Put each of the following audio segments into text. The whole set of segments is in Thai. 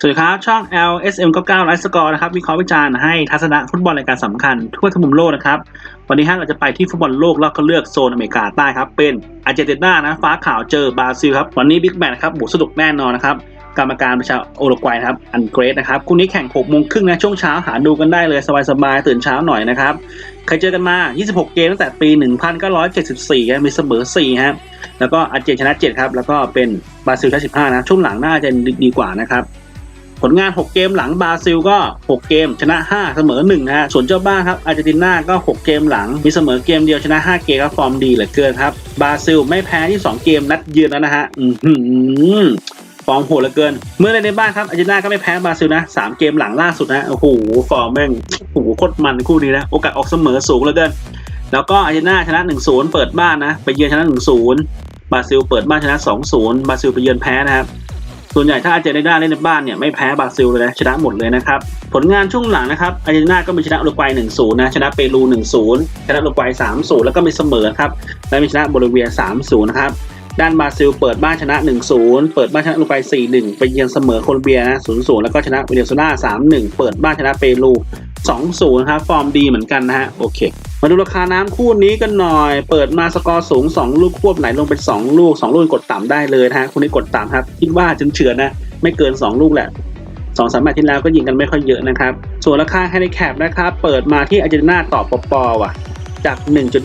สวัสดีครับ ช่อง LSM 99 Live Score นะครับวิเคราะห์วิจารณ์ให้ทัศนะฟุตบอลรายการสำคัญ ทั่วทั้งมุมโลกนะครับ วันนี้ฮะเราจะไปที่ฟุตบอลโลกรอบคัดเลือกโซนอเมริกาใต้ครับ เป็นอาร์เจนตินานะฟ้าขาวเจอบราซิลครับ วันนี้บิ๊กแมตช์ครับบุกสนุกแน่นอนนะครับ กรรมการประชาโอรุกวัยครับ อันเกรสนะครับคู่นี้แข่ง6โมงครึ่งนะช่วงเช้าหาดูกันได้เลยสบายๆตื่นเช้าหน่อยนะครับเคยเจอกันมา 26 เกมตั้งแต่ปี 1974ครับมีเสมอ4ครับแล้วก็อาร์เจนชนะ7ครับแล้วก็เป็นบราซิลชนะ15นะช่วงหลังน่าจะดีกว่านะครับ ผลงาน 6 เกมหลังบราซิลก็ 6 เกมชนะ 5 เสมอ1นะฮะส่วนเจ้าบ้านครับอาร์เจนตินาก็ 6 เกมหลัง มีเสมอเกมเดียวชนะ 5 เกมครับฟอร์มดีเหลือเกินครับบราซิลไม่แพ้ที่ 2 เกมนัดเยือนแล้วนะฮะอือหือฟอร์มโหดเหลือเกิน เมื่อเล่นในบ้านครับอาร์เจนตินาก็ไม่แพ้บราซิลนะ3เกมหลังล่าสุดนะโอ้โหฟอร์มแม่งโอ้โหโคตรมันคู่นี้นะโอกาสออกเสมอสูงเหลือเกิน แล้วก็อาร์เจนตินาชนะ 1-0 เปิดบ้านนะ ไปเยือนชนะ 1-0บราซิลเปิดบ้านชนะ 2-0บราซิลไปเยือนแพ้นะครับ ส่วนใหญ่ถ้าอาร์เจนตินาเล่นในบ้านเนี่ยไม่แพ้บราซิลเลยนะชนะหมดเลยนะครับ ผลงานช่วงหลังนะครับอาร์เจนตินาก็มีชนะอุรุกวัย1-0นะชนะเปรู1-0ชนะอุรุกวัย3-0แล้วก็มีเสมอครับและมีชนะโบลิเวีย3-0นะครับด้านบราซิลเปิดบ้านชนะ 1-0 เปิดบ้านชนะอุรุกวัย4-1 ไปเยือนเสมอโคลอมเบียนะ 0-0 แล้วก็ชนะเวเนซุเอลา3-1 เปิดบ้านชนะเปรู 2-0ครับฟอร์มดีเหมือนกันนะฮะโอเค มาดูราคาน้ำคู่นี้กันหน่อย เปิดมาสกอร์สูง 2 ลูกควบไหลลงเป็น 2 ลูก 2 ลูกกดต่ำได้เลยนะฮะคู่นี้กดต่ำครับคิดว่าเฉือนนะ ไม่เกิน 2 ลูกแหละสองสามแมตช์ที่แล้วก็ยิงกันไม่ค่อยเยอะนะครับ ส่วนราคาแฮนดิแคปนะครับ เปิดมาที่อาร์เจนตินาต่อปอปอว่ะ จาก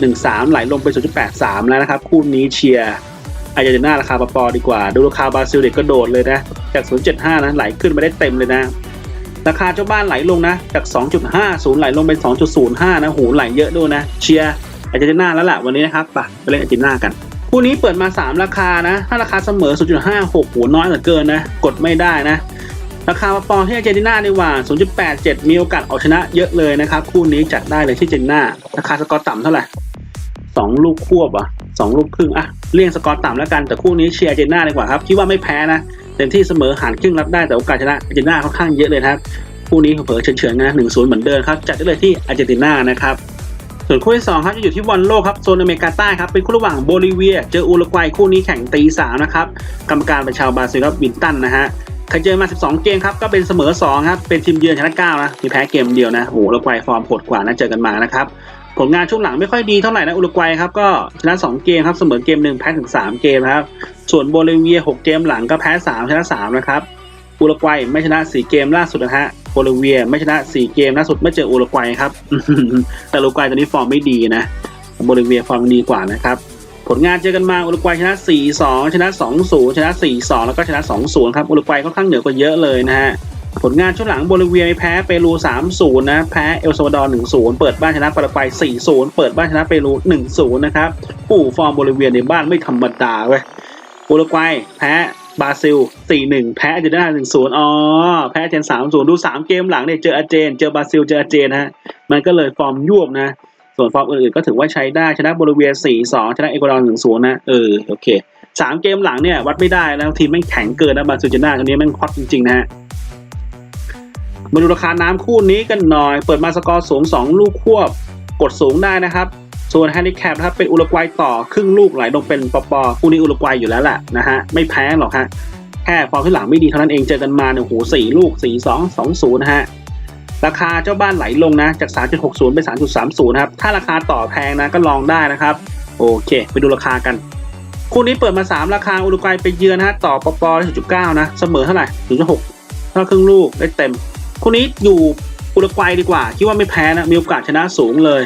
1.13 ไหลลงไป 0.83 แล้วนะครับ คู่นี้เชียร์อาร์เจนตินาราคาปอปอดีกว่า ดูราคาบราซิลเด็กก็โดดเลยนะ จาก 0.75นะไหลขึ้นมาได้เต็มเลยนะ ราคาเจ้าบ้านไหลลงนะ จาก 2.50 ไหลลงเป็น 2.05 นะหูไหลเยอะด้วยนะ เชียร์อาร์เจนตินาแล้วล่ะวันนี้นะครับไปไปเล่นอาร์เจนตินากันคู่นี้เปิดมา 3 ราคานะ ถ้าราคาเสมอ 0.56โหน้อยเหลือเกินนะ กดไม่ได้นะ ราคาปอนที่อาร์เจนตินาดีกว่า 0.87 มีโอกาสเอาชนะเยอะเลยนะครับ คู่นี้จัดได้เลยที่เจนตินาราคาสกอร์ต่ำเท่าไหร่2ลูกควบอะ2ลูกครึ่งอะเลี่ยงสกอร์ต่ำแล้วกันแต่คู่นี้เชียร์เจนตินาดีกว่าครับคิดว่าไม่แพ้นะ เต็มที่เสมอหารครึ่งรับได้แต่โอกาสชนะอาร์เจนตินาค่อนข้างเยอะเลยครับคู่นี้เผลอเฉือนๆนะหนึ่งศูนย์เหมือนเดิมครับจัดได้เลยที่อาร์เจนตินานะครับส่วนคู่ที่สองครับจะอยู่ที่บอลโลกครับโซนอเมริกาใต้ครับเป็นคู่ระหว่างโบลิเวีย เจออุรุกวัยคู่นี้แข่งตีสามนะครับกรรมการเป็นชาวบราซิลครับบินตันนะฮะเคยเจอมา 12 เกมครับก็เป็นเสมอ2ครับเป็นทีมเยือนชนะ9นะมีแพ้เกมเดียวนะโอ้โหอุรุกวัยฟอร์มโหดกว่านะเจอกันมานะครับ ลงานช่วงหลังไม่ค่อยดีเท่าไหร่นะอุรุกวัยครับก็ชนะ2เกมครับเสมอเกมหนึ่งแพ้ถึง 3 เกมครับ ส่วนโบลิเวีย 6 เกมหลังก็แพ้3ชนะ3นะครับอุรุกวัยไม่ชนะ 4 เกมล่าสุดนะฮะโบลิเวียไม่ชนะ 4 เกมล่าสุดไม่เจออุรุกวัยครับแต่อุรุกวัยตอนนี้ฟอร์มไม่ดีนะโบลิเวียฟอร์มดีกว่านะครับผลงานเจอกันมาอุรุกวัยชนะ 4-2 ชนะ 2-0 ชนะ 4-2 แล้วก็ชนะ 2-0 ครับอุรุกวัยค่อนข้างเหนือกว่าเยอะเลยนะฮะ ผลงานช่วงหลังโบลิเวียแพ้เปรู 3-0 นะ แพ้เอลซาวาดอร์ 1-0 เปิดบ้านชนะปารากวัย 4-0 เปิดบ้านชนะเปรู 1-0 นะครับผู้ฟอร์มโบลิเวียในบ้านไม่ธรรมดาเว้ยอุรุกวัยแพ้บราซิล 4-1 แพ้อาร์เจนตินา1-0 อ๋อ แพ้อาร์เจน 3-0 ดู 3 เกมหลังเนี่ย เจออาร์เจน เจอบราซิล เจออาร์เจนฮะ มันก็เลยฟอร์มยวบนะ ส่วนฟอร์มอื่นๆ ก็ถือว่าใช้ได้ ชนะโบลิเวีย 4-2 ชนะเอกวาดอร์1-0 นะ เออ โอเค สามเกมหลังเนี่ยวัดไม่ได้แล้วทีมแม่งแข็งเกินนะบราซิลเจน่าตัวนี้แม่งฮอตจริงๆนะฮะ มาดูราคาน้ำคู่นี้กันหน่อย เปิดมาสกอร์สูง 2 ลูกควบ กดสูงได้นะครับ ส่วนแฮนดิแคปนะครับเป็นอุรุกวัยต่อครึ่งลูกไหลลงเป็นปอปอคู่นี้อุรุกวัยอยู่แล้วแหละนะฮะไม่แพ้หรอกฮะแค่ฟอร์มที่หลังไม่ดีเท่านั้นเองเจอกันมาเนี่ยโหสี่ลูกสี่สองสองศูนย์นะฮะราคาเจ้าบ้านไหลลงนะจาก 3.60เป็น3.30นะครับถ้าราคาต่อแพงนะก็ลองได้นะครับโอเค ไปดูราคากัน คู่นี้เปิดมา 3 ราคาอุรุกวัยไปเยือนนะฮะต่อปอปอ0.9นะเสมอเท่าไหร่0.6เท่าครึ่งลูกได้เต็ม คู่นี้อยู่อุรุกวัยดีกว่า คิดว่าไม่แพ้นะมีโอกาสชนะสูงเลย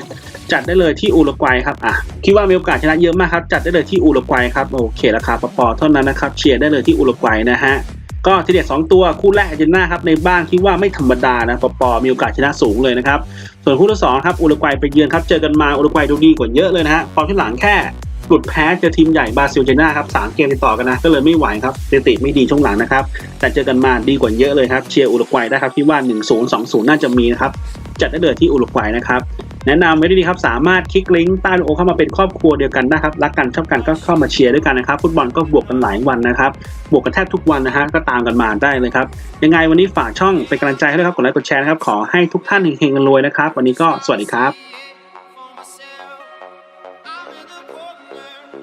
จัดได้เลยที่อุรุกวัยครับอะคิดว่ามีโอกาสชนะเยอะมากครับ จัดได้เลยที่อุรุกวัยครับโอเคราคาปอปอเท่านั้นนะครับเชียร์ได้เลยที่อุรุกวัยนะฮะก็ทีเด็ด2ตัวคู่แรกอาร์เจนตินาครับในบ้านคิดว่าไม่ธรรมดานะปอปอมีโอกาสชนะสูงเลยนะครับส่วนคู่ที่สองครับอุรุกวัยไปเยือนครับเจอกันมาอุรุกวัยดูดีกว่าเยอะเลยนะฮะฟอร์มที่หลังแค่ หลุดแพ้เจอทีมใหญ่บราซิลเจน่าครับสามเกมติดต่อกันนะ ก็เลยไม่ไหวครับสถิติไม่ดีช่วงหลังนะครับ แต่เจอกันมาดีกว่าเยอะเลยครับ เชียร์อุรุกวัยได้ครับที่ว่า 1 0 2 0 น่าจะมีนะครับ จัดได้เลยที่อุรุกวัยนะครับ แนะนำไว้ดีครับ สามารถคลิกลิงก์ใต้โลโอเข้ามาเป็นครอบครัวเดียวกันได้ครับ รักกันชอบกันก็เข้ามาเชียร์ด้วยกันนะครับ ฟุตบอลก็บวกกันหลายวันนะครับ บวกกันแทบทุกวันนะฮะ ก็ตามกันมาได้เลยครับ ยังไงวันนี้ฝากช่องเป็นกำลังใจให้ด้วยครับ กดไลค์ กดแชร์นะครับ ขอให้ทุกท่านเฮงๆกันรวยนะครับ วันนี้ก็สวัสดีครับ